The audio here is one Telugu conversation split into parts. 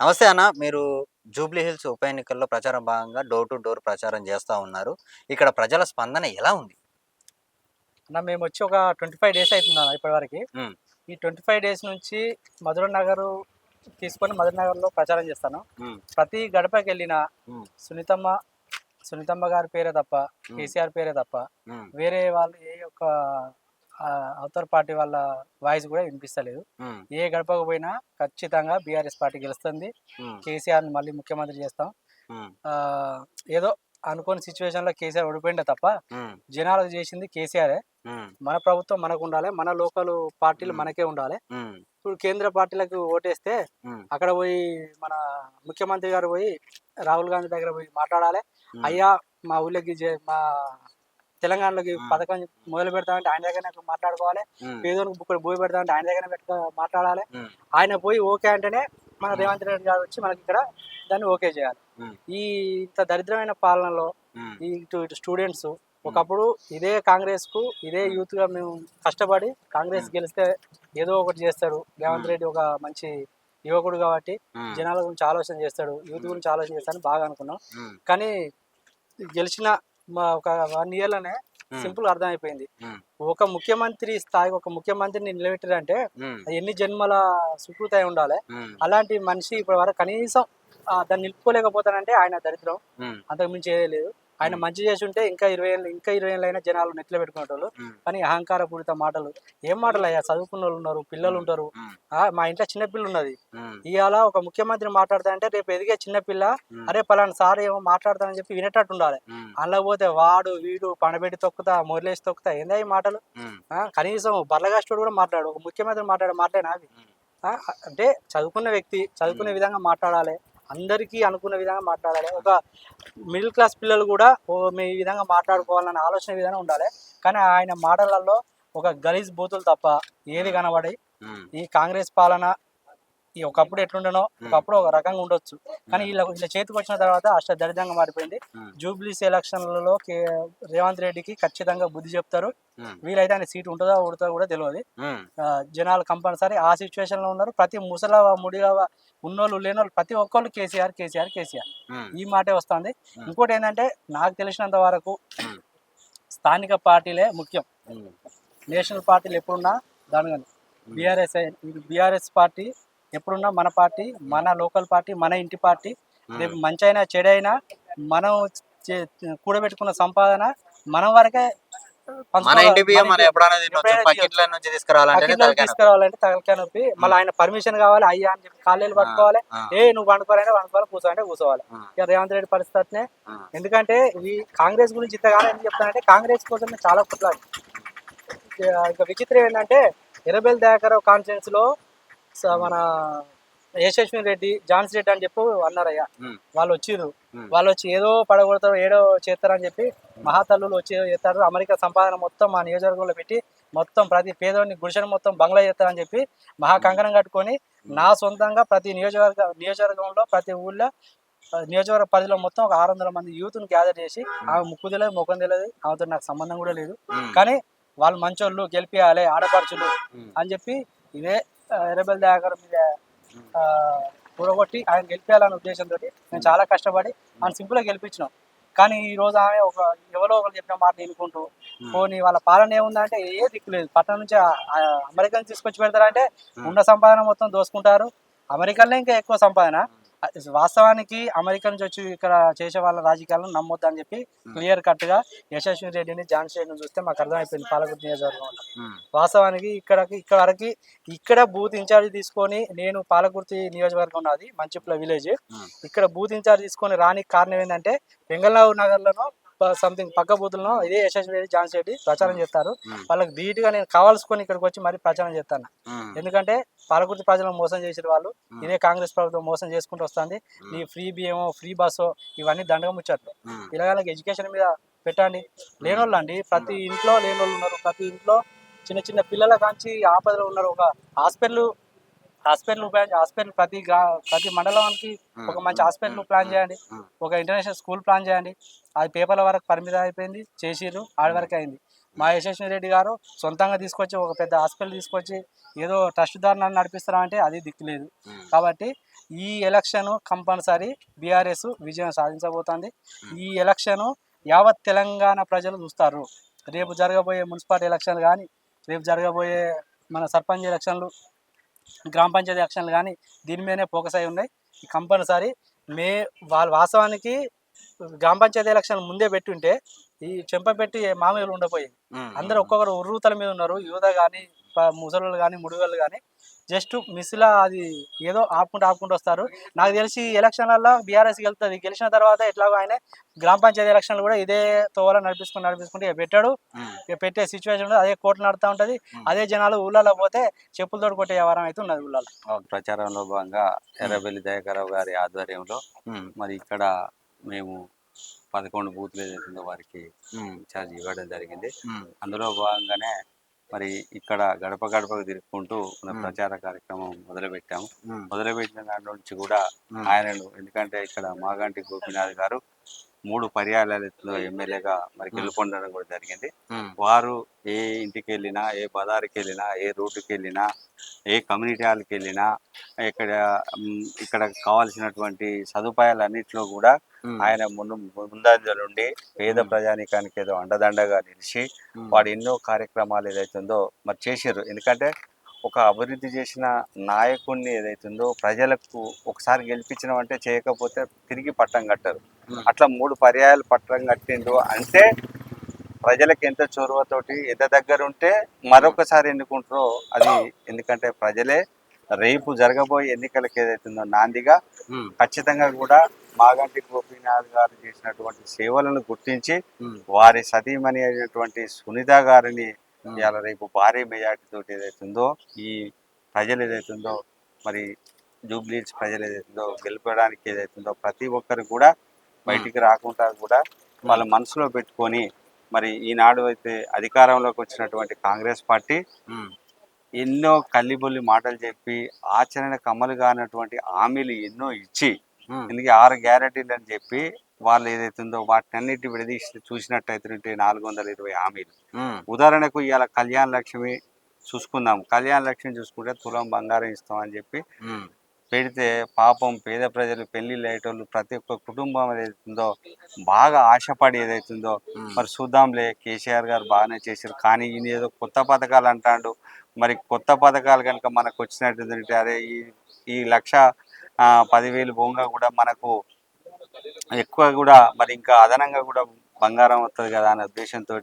నమస్తే అన్న మీరు జూబ్లీ హిల్స్ ఉప ఎన్నికల్లో ప్రచారం భాగంగా డోర్ టు డోర్ ప్రచారం చేస్తూ ఉన్నారు ఇక్కడ ప్రజల స్పందన ఎలా ఉంది అన్న మేము వచ్చి ఒక ట్వంటీ ఫైవ్ డేస్ అవుతుంది అన్న ఇప్పటివరకు. ఈ ట్వంటీ ఫైవ్ డేస్ నుంచి మధుర నగర్ తీసుకొని మధుర నగర్లో ప్రచారం చేస్తాను. ప్రతి గడపకి వెళ్ళిన మ్మ్. సునీతమ్మ సునీతమ్మ గారి పేరే తప్ప. కేసీఆర్ పేరే తప్ప. వేరే వాళ్ళు ఏ యొక్క ఆ, అవతల పార్టీ వాళ్ళ వాయిస్ కూడా వినిపిస్తలేదు. ఏ గడపకు పోయినా ఖచ్చితంగా బీఆర్ఎస్ పార్టీ గెలుస్తుంది మ్మ్. కేసీఆర్ని మళ్ళీ ముఖ్యమంత్రి చేస్తాం ఏదో అనుకోని సిచ్యువేషన్లో కేసీఆర్ ఓడిపోయిండే తప్ప మ్మ్. జనాలకు చేసింది కేసీఆరే. మన ప్రభుత్వం మనకు ఉండాలి మన లోకల్ పార్టీలు. మనకే ఉండాలి. ఇప్పుడు కేంద్ర పార్టీలకు ఓటేస్తే. అక్కడ పోయి మన ముఖ్యమంత్రి గారు పోయి రాహుల్ గాంధీ దగ్గర పోయి మాట్లాడాలి. అయ్యా మా ఊళ్ళకి మా తెలంగాణలోకి. పథకం మొదలు పెడతామంటే ఆయన దగ్గరనే మాట్లాడుకోవాలి. పేదోనికి బుక్కడు భూమి పెడతామంటే ఆయన దగ్గరనే పెట్టుకో మాట్లాడాలి. ఆయన పోయి ఓకే అంటేనే మన రేవంత్ రెడ్డి గారు వచ్చి మనకి ఇక్కడ దాన్ని ఓకే చేయాలి. ఈ ఇంత దరిద్రమైన పాలనలో. ఈ ఇటు ఇటు స్టూడెంట్స్ ఒకప్పుడు ఇదే కాంగ్రెస్కు ఇదే యూత్గా మేము కష్టపడి కాంగ్రెస్ గెలిస్తే ఏదో ఒకటి చేస్తాడు రేవంత్ రెడ్డి ఒక మంచి యువకుడు కాబట్టి. జనాల గురించి ఆలోచన చేస్తాడు యూత్ గురించి ఆలోచన చేస్తాడని బాగా అనుకున్నాం. కానీ గెలిచిన మా ఒక వన్ ఇయర్లోనే మ్మ్. సింపుల్ అర్థమైపోయింది మ్మ్. ఒక ముఖ్యమంత్రి స్థాయికి ఒక ముఖ్యమంత్రిని నిలబెట్టారంటే ఎన్ని జన్మల సుకృతి ఉండాలి. అలాంటి మనిషి ఇప్పటి వరకు కనీసం దాన్ని నిలుపుకోలేకపోతానంటే ఆయన దరిద్రం. అంతకు మించి ఏదీ లేదు ఆయన మంచి చేసి ఉంటే ఇంకా ఇరవై ఏళ్ళు ఇంకా ఇరవై ఏళ్ళు అయినా జనాలు నెట్లో పెట్టుకునేటోళ్ళు. కానీ అహంకారపూరిత మాటలు ఏం మాటలు అయ్యా చదువుకున్న వాళ్ళు ఉన్నారు పిల్లలు ఉంటారు. మా ఇంట్లో చిన్నపిల్ల ఉన్నది. ఇవాళ ఒక ముఖ్యమంత్రి మాట్లాడతా అంటే రేపు ఎదిగే చిన్నపిల్ల. అరే పలానా సార్ ఏమో మాట్లాడతానని చెప్పి వినేటట్టు ఉండాలి. అందులో పోతే వాడు వీడు పండబెట్టి తొక్కుతా మొరలేసి తొక్కుతా ఏందా ఈ మాటలు? కనీసం బర్లగాస్టుడు కూడా మాట్లాడు ఒక ముఖ్యమంత్రి మాట్లాడే మాట్లాడినా అవి? అంటే చదువుకున్న వ్యక్తి చదువుకునే విధంగా మాట్లాడాలి. అందరికీ అనుకున్న విధంగా మాట్లాడాలి. ఒక మిడిల్ క్లాస్ పిల్లలు కూడా మీ ఈ విధంగా మాట్లాడుకోవాలన్న ఆలోచన విధానం ఉండాలి. కానీ ఆయన మాటలలో ఒక గలీజ్ బూతులు తప్ప ఏది కనబడి. ఈ కాంగ్రెస్ పాలన ఈ ఒకప్పుడు ఎట్లుండనో ఒకప్పుడు ఒక రకంగా ఉండొచ్చు. కానీ వీళ్ళ వీళ్ళ చేతికి వచ్చిన తర్వాత అష్ట దరిద్రంగా మారిపోయింది. జూబ్లీస్ ఎలక్షన్లలో కే రేవంత్ రెడ్డికి ఖచ్చితంగా బుద్ధి చెప్తారు. వీలైతే ఆయన సీట్ ఉంటుందా ఉడుతుందా కూడా తెలియదు జనాలు కంపల్సరీ ఆ సిచ్యువేషన్లో ఉన్నారు. ప్రతి ముసల ముడిగవ ఉన్నోళ్ళు లేనోళ్ళు ప్రతి ఒక్కళ్ళు కేసీఆర్ కేసీఆర్ కేసీఆర్. ఈ మాటే వస్తుంది. ఇంకోటి ఏంటంటే నాకు తెలిసినంత వరకు. స్థానిక పార్టీలే ముఖ్యం. నేషనల్ పార్టీలు ఎప్పుడున్నా దాని బీఆర్ఎస్ బీఆర్ఎస్ పార్టీ ఎప్పుడున్నా మన పార్టీ మన లోకల్ పార్టీ మన ఇంటి పార్టీ. రేపు మంచి అయినా చెడైనా మనం కూడబెట్టుకున్న సంపాదన మనం వరకే మన. ఇంటి బియ్యం మన ఎప్పుడైనా తినొచ్చు నుంచి తీసుకురావాలంటే తీసుకురావాలంటే తలకాయ నొప్పి. మళ్ళీ ఆయన పర్మిషన్ కావాలి అయ్యా అని చెప్పి కాళ్ళు పట్టుకోవాలి. ఏ నువ్వు వండుకోవాలంటే వండుకోవాలి కూర్చోవాలంటే కూర్చోవాలి. ఇక రేవంత్ రెడ్డి పరిస్థితి ఎందుకంటే ఈ కాంగ్రెస్ గురించి ఇంతకాలం ఎందుకు చెప్తానంటే కాంగ్రెస్ కోసం చాలా కొట్లాడు. ఇక విచిత్రం ఏంటంటే ఎర్రబెల్ దయాకర్ కాన్ఫరెన్స్లో మన యశస్వి రెడ్డి జాన్స్ రెడ్డి అని చెప్పి అన్నారయ్యా. వాళ్ళు వచ్చిర్రు. మ్మ్. వాళ్ళు వచ్చి ఏదో పడగొడతారు ఏదో చేస్తారని చెప్పి మహాతల్లులు వచ్చి చేస్తారు. అమెరికా సంపాదన మొత్తం మా నియోజకవర్గంలో పెట్టి మొత్తం ప్రతి పేదోని గుడిసెను మొత్తం బంగ్లా చేస్తారని చెప్పి మహా కంకణం కట్టుకొని నా సొంతంగా ప్రతి నియోజకవర్గ నియోజకవర్గంలో ప్రతి ఊళ్ళో నియోజకవర్గ పరిధిలో మొత్తం ఒక ఆరు వందల మంది యూత్ని గ్యాదర్ చేసి ఆమె ముక్కు తెలియదు ముఖం తెలియదు ఆమెతో నాకు సంబంధం కూడా లేదు. కానీ వాళ్ళు మంచోళ్ళు గెలిపియాలి ఆడపడుచులు అని చెప్పి ఇదే ఆ, ఎర్రబెల్ దయాకర్ మీద కూడగొట్టి ఆయన గెలిపేయాలనే ఉద్దేశంతో మేము చాలా కష్టపడి ఆయన సింపుల్గా గెలిపించినాం. కానీ ఈ రోజు ఆమె ఒక ఎవరో ఒకరు చెప్పిన మాట వినుకుంటూ పోనీ వాళ్ళ పాలన ఏముందంటే ఏ దిక్కు లేదు. పట్టణం నుంచి అమెరికన్ తీసుకొచ్చి పెడతారంటే ఉన్న సంపాదన మొత్తం దోసుకుంటారు. అమెరికాలో ఇంకా ఎక్కువ సంపాదన. వాస్తవానికి అమెరికా నుంచి వచ్చి ఇక్కడ చేసే వాళ్ళ రాజకీయాలను నమ్మొద్దు అని చెప్పి క్లియర్ కట్గా యశస్వి రెడ్డిని జాన్ రెడ్డిని చూస్తే మాకు అర్థమైపోయింది పాలకుర్తి నియోజకవర్గంలో వాస్తవానికి ఇక్కడ ఇక్కడ వరకు ఇక్కడ బూత్ ఇన్ఛార్జ్ తీసుకొని నేను పాలకుర్తి నియోజకవర్గం ఉన్నది మంచిపుల విలేజ్. ఇక్కడ బూత్ ఇన్ఛార్జ్ తీసుకొని రానికి కారణం ఏంటంటే బెంగళూరు నగర్లోనో సంథింగ్ పక్క బూతులను ఇదే యశస్వి రెడ్డి జాన్స్ రెడ్డి ప్రచారం చేస్తారు. వాళ్ళకి ధీటుగా నేను కావాల్సుకొని ఇక్కడికి వచ్చి మరి ప్రచారం చేస్తాను. ఎందుకంటే పాలకుర్తి ప్రజలను మోసం చేసిన వాళ్ళు. ఇదే కాంగ్రెస్ ప్రభుత్వం మోసం చేసుకుంటూ వస్తుంది. ఈ ఫ్రీ బియ్యమో ఫ్రీ బస్సో ఇవన్నీ దండగా ముచ్చట్లు పిల్లగాళ్ళకి ఎడ్యుకేషన్ మీద పెట్టండి. లేనోళ్ళు అండి ప్రతి ఇంట్లో లేనోళ్ళు ఉన్నారు. ప్రతి ఇంట్లో చిన్న చిన్న పిల్లల కాంచి ఆపదలో ఉన్నారు. ఒక హాస్పిటల్ హాస్పిటల్ హాస్పిటల్ ప్రతి ప్రతి మండలానికి ఒక మంచి హాస్పిటల్ ప్లాన్ చేయండి. ఒక ఇంటర్నేషనల్ స్కూల్ ప్లాన్ చేయండి. అది పేపర్ల వరకు పరిమితం అయిపోయింది చేసిర్రు ఆడి వరకు అయింది. మా యశస్వి రెడ్డి గారు సొంతంగా తీసుకొచ్చి ఒక పెద్ద హాస్పిటల్ తీసుకొచ్చి ఏదో ట్రస్ట్ దారుణాన్ని నడిపిస్తారంటే అది దిక్కులేదు కాబట్టి ఈ ఎలక్షన్ కంపల్సరీ బీఆర్ఎస్ విజయం సాధించబోతోంది. ఈ ఎలక్షన్ యావత్ తెలంగాణ ప్రజలు చూస్తారు. రేపు జరగబోయే మున్సిపాలిటీ ఎలక్షన్లు కానీ రేపు జరగబోయే మన సర్పంచ్ ఎలక్షన్లు గ్రామ పంచాయతీ ఎలక్షన్లు కానీ దీని మీదనే ఫోకస్ అయి ఉన్నాయి. ఈ కంపల్సరీ మే వాళ్ళ వాస్తవానికి గ్రామ పంచాయతీ ఎలక్షన్ ముందే పెట్టి ఉంటే ఈ చెంప పెట్టి మామూలు ఉండపోయేది అందరూ ఒక్కొక్కరు ఉర్రూతల మీద ఉన్నారు. యువత కానీ ముసలు కానీ ముడిగోళ్ళు కానీ జస్ట్ మిస్లా అది ఏదో ఆపుకుంటూ ఆపుకుంటూ వస్తారు. నాకు తెలిసి ఎలక్షన్లలో బీఆర్ఎస్ గెలుస్తుంది గెలిచిన తర్వాత ఎట్లాగో ఆయన గ్రామ పంచాయతీ ఎలక్షన్లు కూడా ఇదే తోవలో నడిపించుకుని నడిపించుకుంటే ఇక పెట్టాడు. పెట్టే సిచ్యువేషన్ అదే కోర్టు నడుతూ ఉంటుంది. అదే జనాలు ఊళ్ళలో పోతే చెప్పులతో కొట్టే వ్యవహారం అయితే ఉన్నది ఊళ్ళలో. ప్రచారంలో భాగంగా ఎర్రబెల్లి దయాకరావు గారి ఆధ్వర్యంలో మరి ఇక్కడ మేము పదకొండు బూత్లు ఏదైతుందో వారికి ఇన్ఛార్జ్ ఇవ్వడం జరిగింది. అందులో భాగంగానే మరి ఇక్కడ గడప గడపకు తిరుక్కుంటూ మన. ప్రచార కార్యక్రమం మొదలుపెట్టాము. మొదలుపెట్టిన దాని నుంచి కూడా ఆయనను ఎందుకంటే ఇక్కడ మాగంటి గోపీనాథ్ గారు మూడు పర్యాయాలలో ఎమ్మెల్యేగా మరి గెలుపొందడం కూడా జరిగింది. వారు ఏ ఇంటికి వెళ్ళినా ఏ బజారుకి వెళ్ళినా ఏ రోడ్డుకి వెళ్ళినా ఏ కమ్యూనిటీ హాల్కి వెళ్ళినా ఇక్కడ ఇక్కడ కావాల్సినటువంటి సదుపాయాలన్నింటిలో కూడా ఆయన ముందు ముందంజలుండి పేద ప్రజానికానికి ఏదో అండదండగా నిలిచి వాడు ఎన్నో కార్యక్రమాలు ఏదైతుందో మరి చేసారు ఎందుకంటే ఒక అభివృద్ధి చేసిన నాయకుడిని ఏదైతుందో ప్రజలకు ఒకసారి గెలిపించడం అంటే చేయకపోతే తిరిగి పట్టం కట్టరు. అట్లా మూడు పర్యాయాలు పట్టం కట్టిండు అంటే ప్రజలకు ఎంత చొరవతోటి ఎంత దగ్గర ఉంటే మరొకసారి ఎన్నుకుంటారో అది ఎందుకంటే ప్రజలే రేపు జరగబోయే ఎన్నికలకు ఏదైతుందో నాందిగా ఖచ్చితంగా కూడా మాగంటి గోపీనాథ్ గారు చేసినటువంటి సేవలను గుర్తించి వారి సతీమణి అయినటువంటి సునీత గారిని ఇవాళ రేపు భారీ మెజార్టీ తోటి ఏదైతుందో ఈ ప్రజలు ఏదైతుందో మరి జూబ్లీస్ ప్రజలు ఏదైతుందో గెలిపడానికి ఏదైతుందో ప్రతి ఒక్కరు కూడా బయటికి రాకుండా కూడా వాళ్ళ మనసులో పెట్టుకొని మరి ఈనాడు అయితే అధికారంలోకి వచ్చినటువంటి కాంగ్రెస్ పార్టీ ఎన్నో కల్లిబొల్లి మాటలు చెప్పి ఆచరణకు అమలు కానటువంటి హామీలు ఎన్నో ఇచ్చి ఎందుకు ఆరు గ్యారెంటీలు అని చెప్పి వాళ్ళు ఏదైతుందో వాటినన్నిటి విడదీసి చూసినట్టయితే నాలుగు వందల ఇరవై హామీలు. ఉదాహరణకు ఇవాళ కళ్యాణ లక్ష్మి చూసుకుందాం. కళ్యాణ లక్ష్మి చూసుకుంటే తులం బంగారం ఇస్తాం అని చెప్పి పెడితే పాపం పేద ప్రజలు పెళ్ళిళ్ళు అయ్యేటోళ్ళు ప్రతి ఒక్క కుటుంబం ఏదైతుందో బాగా ఆశపడి ఏదైతుందో మరి చూద్దాంలే కేసీఆర్ గారు బాగానే చేశారు. కానీ ఈయన ఏదో కొత్త పథకాలు అంటాడు. మరి కొత్త పథకాలు కనుక మనకు వచ్చినట్టు అరే ఈ ఈ లక్ష పదివేలు బొంగ కూడా మనకు ఎక్కువ కూడా మరి ఇంకా అదనంగా కూడా బంగారం వస్తుంది కదా అనే ఉద్దేశంతో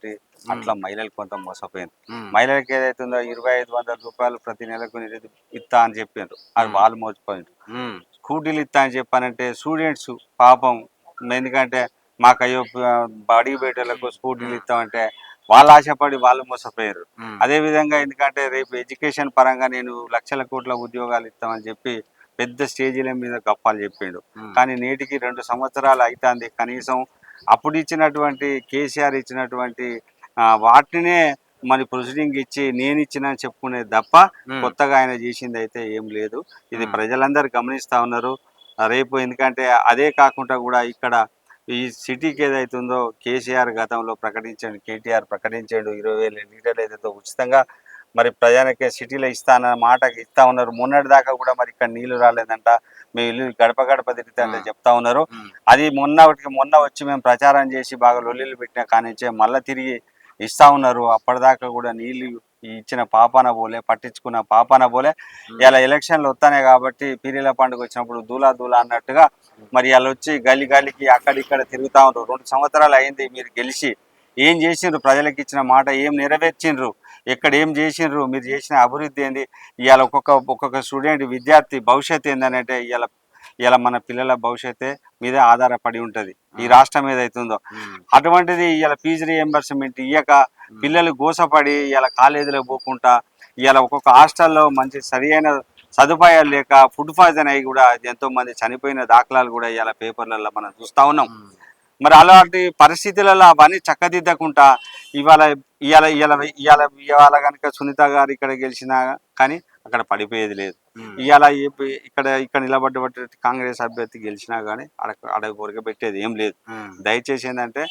అట్లా మహిళలు కొంత మోసపోయింది మహిళలకు ఏదైతుందో ఇరవై ఐదు వందల రూపాయలు ప్రతి నెలకు ఇస్తా అని చెప్పారు అది. వాళ్ళు మోసపోయింది స్కూటీలు ఇస్తా అని చెప్పానంటే స్టూడెంట్స్ పాపం ఎందుకంటే మాకు అయ్యో బడి బేటలకు స్కూటీలు ఇస్తామంటే వాళ్ళు ఆశపడి వాళ్ళు మోసపోయారు అదే విధంగా ఎందుకంటే రేపు ఎడ్యుకేషన్ పరంగా నేను లక్షల కోట్ల ఉద్యోగాలు ఇస్తామని చెప్పి పెద్ద స్టేజీల మీద గప్పాలు చెప్పిండు కానీ నేటికి రెండు సంవత్సరాలు అవుతుంది కనీసం అప్పుడు ఇచ్చినటువంటి కేసీఆర్ ఇచ్చినటువంటి వాటినే మరి ప్రొసీడింగ్ ఇచ్చి నేను ఇచ్చిన చెప్పుకునే తప్ప కొత్తగా ఆయన చేసింది అయితే ఏం లేదు. ఇది. ప్రజలందరూ గమనిస్తా ఉన్నారు. రేపు ఎందుకంటే అదే కాకుండా కూడా ఇక్కడ ఈ సిటీకి ఏదైతుందో కేసీఆర్ గతంలో ప్రకటించాడు కేటీఆర్ ప్రకటించాడు ఇరవై వేల లీటర్లు ఏదైతే ఉచితంగా మరి ప్రజానికి సిటీలో ఇస్తాన మాటకి ఇస్తా ఉన్నారు. మొన్నటి దాకా కూడా మరి ఇక్కడ నీళ్ళు రాలేదంట. మేము ఇల్లు గడప గడప తిరిగితే అంటే మ్మ్. చెప్తా ఉన్నారు. అది మొన్న మొన్న వచ్చి మేము ప్రచారం చేసి బాగా లొల్లిలు పెట్టిన కానించే మళ్ళీ తిరిగి ఇస్తా ఉన్నారు. అప్పటిదాకా కూడా నీళ్ళు ఇచ్చిన పాపాన పోలే పట్టించుకున్న పాపాన పోలే. ఇలా ఎలక్షన్లు వస్తానే కాబట్టి పీరీల పండుగ వచ్చినప్పుడు దూలా దూలా అన్నట్టుగా మరి వాళ్ళు వచ్చి గల్లి గల్లికి అక్కడిక్కడ తిరుగుతా ఉన్నారు. రెండు సంవత్సరాలు అయింది మీరు గెలిచి. ఏం చేసిండ్రు? ప్రజలకు ఇచ్చిన మాట ఏం నెరవేర్చిండ్రు? ఎక్కడ ఏం చేసిండ్రు? మీరు చేసిన అభివృద్ధి ఏంది? ఇవాళ ఒక్కొక్క ఒక్కొక్క స్టూడెంట్ విద్యార్థి భవిష్యత్తు ఏందనంటే ఇవాళ ఇవాళ మన పిల్లల భవిష్యత్తే మీదే ఆధారపడి ఉంటది. ఈ రాష్ట్రం ఏదైతుందో. అటువంటిది ఇవాళ ఫీజు రియంబర్స్మెంట్ ఇయ్యక పిల్లలు గోసపడి ఇలా కాలేజీలో పోకుండా ఇలా ఒక్కొక్క హాస్టల్లో మంచి సరి అయిన సదుపాయాలు లేక ఫుడ్ పాయిజన్ అయ్యి కూడా ఎంతో మంది చనిపోయిన దాఖలాలు కూడా ఇలా పేపర్లలో మనం చూస్తా ఉన్నాం. మరి అలాంటి పరిస్థితులలో అవన్నీ చక్కదిద్దకుండా ఇవాళ ఇవాళ ఇవాళ ఇవాళ ఇవాళ కనుక సునీత గారు ఇక్కడ గెలిచినా కానీ అక్కడ పడిపోయేది లేదు. ఇవాళ ఇక్కడ ఇక్కడ నిలబడ్డ కాంగ్రెస్ అభ్యర్థి గెలిచినా కానీ అక్కడ అక్కడ ఉరకబెట్టేది ఏం లేదు. దయచేసి ఏంటంటే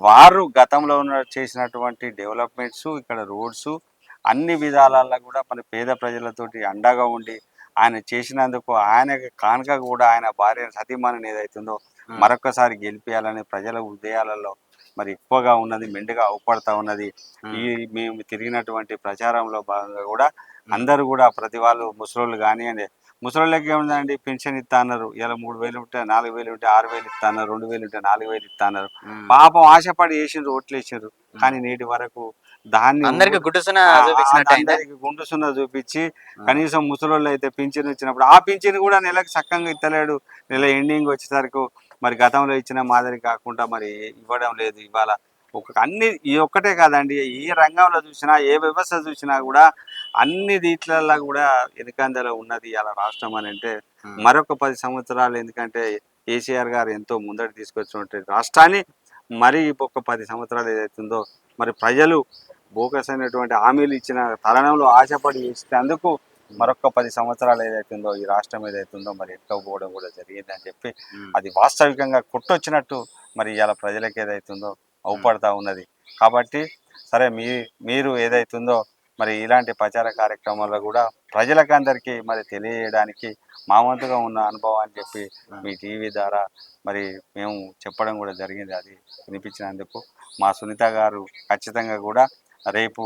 వారు గతంలో ఉన్న చేసినటువంటి డెవలప్మెంట్స్ ఇక్కడ రోడ్స్ అన్ని విధాలలో కూడా మన పేద ప్రజలతోటి అండగా ఉండి ఆయన చేసినందుకు ఆయనకి కానుక కూడా ఆయన భార్య సతీమణిని ఏదైతుందో మరొకసారి గెలిపించాలని ప్రజల హృదయాలలో మరి ఎక్కువగా ఉన్నది మెండుగా అవపడతా ఉన్నది. ఈ మేము తిరిగినటువంటి ప్రచారంలో భాగంగా కూడా అందరూ కూడా ప్రతి వాళ్ళు ముసలోళ్ళు కానివ్వండి ముసలోళ్ళకి ఏముందండి? పెన్షన్ ఇస్తా అన్నారు. ఇలా మూడు వేలు ఉంటే నాలుగు వేలు ఉంటే ఆరు వేలు ఇస్తా అన్నారు. రెండు వేలు ఉంటే నాలుగు వేలు ఇస్తా అన్నారు. పాపం ఆశపడి వేసిండ్రు ఓట్లు వేసిండ్రు. కానీ నేటి వరకు దాన్ని అందరికి గుడ్డుసున? అందరికి చూపించి కనీసం ముసలోళ్ళు అయితే పింఛన్ ఇచ్చినప్పుడు ఆ పింఛన్ కూడా నెలకు చక్కగా ఇస్తలేడు నెల ఎండింగ్ వచ్చేసరికి మరి గతంలో ఇచ్చిన మాదిరి కాకుండా మరి ఇవ్వడం లేదు ఇవాళ ఒక అన్ని ఈ ఒక్కటే కాదండి ఏ రంగంలో చూసినా ఏ వ్యవస్థ చూసినా కూడా అన్ని దీట్లల్లో కూడా వెనుకందలో ఉన్నది ఇలా రాష్ట్రం అని అంటే. మరొక పది సంవత్సరాలు ఎందుకంటే కేసీఆర్ గారు ఎంతో ముందటి తీసుకొచ్చినటువంటి రాష్ట్రాన్ని మరి ఒక పది సంవత్సరాలు ఏదైతుందో మరి ప్రజలు బోకస్ అయినటువంటి హామీలు ఇచ్చిన తరుణంలో ఆశపడి ఇచ్చినందుకు మరొక పది సంవత్సరాలు ఏదైతుందో ఈ రాష్ట్రం ఏదైతుందో మరి ఎక్కకపోవడం కూడా జరిగింది అని చెప్పి. అది వాస్తవికంగా కొట్టొచ్చినట్టు మరి ఇవాళ ప్రజలకు ఏదైతుందో అవుపడతా ఉన్నది. కాబట్టి సరే మీ మీరు ఏదైతుందో మరి ఇలాంటి ప్రచార కార్యక్రమాల్లో కూడా ప్రజలకు అందరికీ మరి తెలియజేయడానికి మా వంతుగా ఉన్న అనుభవం అని చెప్పి మీ టీవీ ద్వారా మరి మేము చెప్పడం కూడా జరిగింది. అది వినిపించినందుకు మా సునీత గారు ఖచ్చితంగా కూడా రేపు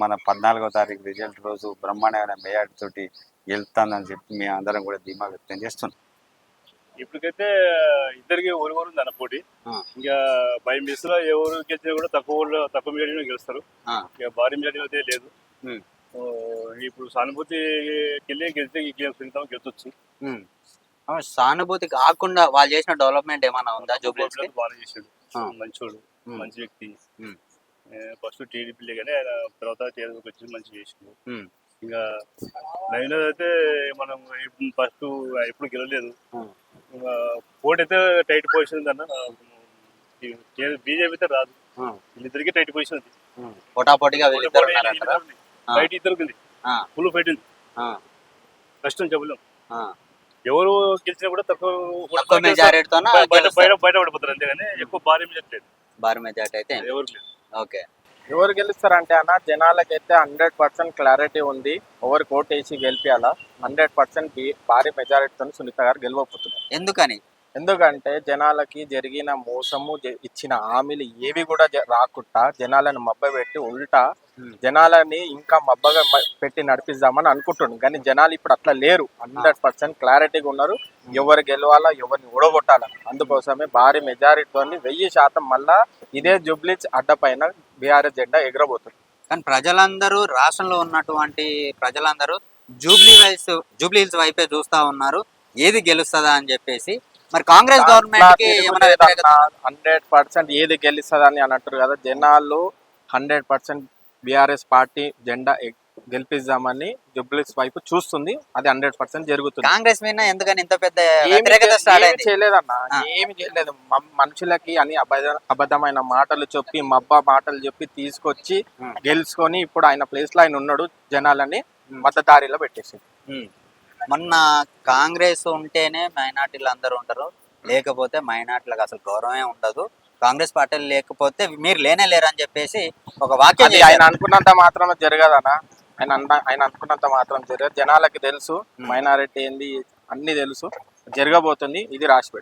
మన పద్నాలుగో తారీఖు రిజల్ట్ రోజు బ్రహ్మాండమైన మేయాడ్ తోటి గెలుస్తానని చెప్పి మేము అందరం కూడా ధీమా వ్యక్తం చేస్తున్నాం ఇప్పటికైతే ఇద్దరికి ఊరు ఉంది అన్న పోటీ. ఇంకా బై మిస్లో ఎవరు గెలిచినా కూడా తక్కువ ఊళ్ళో తక్కువ మెజార్టీలో గెలుస్తారు. ఇక భారీ మెజార్టీ అయితే లేదు ఇప్పుడు సానుభూతికి వెళ్ళి గెలిస్తే గెలుస్తాం. అవును, సానుభూతి కాకుండా వాళ్ళు చేసిన డెవలప్మెంట్ ఏమైనా ఉందా జూబ్లీస్కి బాగా చేసాడు. మంచోడు. మంచి వ్యక్తి. ఫస్ట్ టీడీపీలే కానీ ఆయన తర్వాత టీఆర్ఎస్ వచ్చి మంచి చేసిండు. ఇంకా నవీన్ అయితే మనం ఫస్ట్ ఎప్పుడు గెలవలేదు. ఇంకా పోటీ అయితే టైట్ పొజిషన్ ఉందన్న బీజేపీ అయితే రాదు. వీళ్ళిద్దరికి టైట్ పొజిషన్ ఉంది. పోటాపోటీగా. ఫైట్ ఇద్దరికి ఉంది. ఫుల్ ఫైట్ ఉంది. కష్టం చెప్పలేం. ఎవరు గెలిచినా కూడా తక్కువ బయట బయట. బయట పడిపోతారు అంతేగాని ఎక్కువ భారీ మెజార్టీ లేదు భారీ మెజారిటీ అయితే ఎవరు లేదు ఓకే. ఎవరు గెలుస్తారంటే అన్న జనాలకైతే హండ్రెడ్ పర్సెంట్ క్లారిటీ ఉంది. ఎవరు కోట్ వేసి గెలిపియాలా హండ్రెడ్ పర్సెంట్ భారీ మెజారిటీతో సునీత గారు గెలవబోతున్నారు. ఎందుకని? ఎందుకంటే జనాలకి జరిగిన మోసము ఇచ్చిన హామీలు ఏవి కూడా రాకుండా జనాలను మబ్బబెట్టి ఉల్టా. జనాలని ఇంకా మబ్బగా పెట్టి నడిపిద్దామని అనుకుంటున్నాను కానీ జనాలు ఇప్పుడు అట్లా లేరు. హండ్రెడ్ పర్సెంట్ క్లారిటీగా ఉన్నారు. ఎవరు గెలవాలా ఎవరిని ఓడగొట్టాలా. అందుకోసమే భారీ మెజారిటీతో వెయ్యి శాతం మళ్ళా ఇదే జూబ్లీస్ అడ్డ పైన బీఆర్ఎస్ జెండా ఎగరబోతుంది కానీ ప్రజలందరూ రాష్ట్రంలో ఉన్నటువంటి ప్రజలందరూ జూబ్లీ వైస్ జూబ్లీ హిల్స్ వైపే చూస్తా ఉన్నారు. ఏది గెలుస్తుందా అని చెప్పేసి. మరి కాంగ్రెస్ గవర్నమెంట్ హండ్రెడ్ పర్సెంట్ ఏది గెలుస్తుందని అని అంటారు కదా జనాలు. హండ్రెడ్ పర్సెంట్ బీఆర్ఎస్ పార్టీ జెండా గెలిపిద్దామని జూబ్లీస్ వైపు చూస్తుంది. అది హండ్రెడ్ పర్సెంట్ జరుగుతుంది. కాంగ్రెస్ మీద ఎందుకని ఇంత పెద్ద చేయలేదన్న. ఏమి చేయలేదు. మనుషులకి అని అబద్ధ అబద్ధమైన మాటలు చెప్పి మబ్బా మాటలు చెప్పి తీసుకొచ్చి. గెలుచుకొని ఇప్పుడు ఆయన ప్లేస్లో ఆయన ఉన్నాడు జనాలని. మద్దదారిలో పెట్టేసి మొన్న కాంగ్రెస్ ఉంటేనే మైనార్టీలు అందరూ ఉంటారు. లేకపోతే మైనార్టీలకు అసలు గౌరవమే ఉండదు. కాంగ్రెస్ పార్టీలు లేకపోతే మీరు లేనే లేరు అని చెప్పేసి ఒక వాక్యం అది ఆయన. అనుకున్నంత మాత్రం జరగదనా? ఆయన ఆయన అనుకున్నంత మాత్రం జరగదు. జనాలకి తెలుసు మైనారిటీ ఏంది అన్ని తెలుసు. జరగబోతుంది ఇది రాసి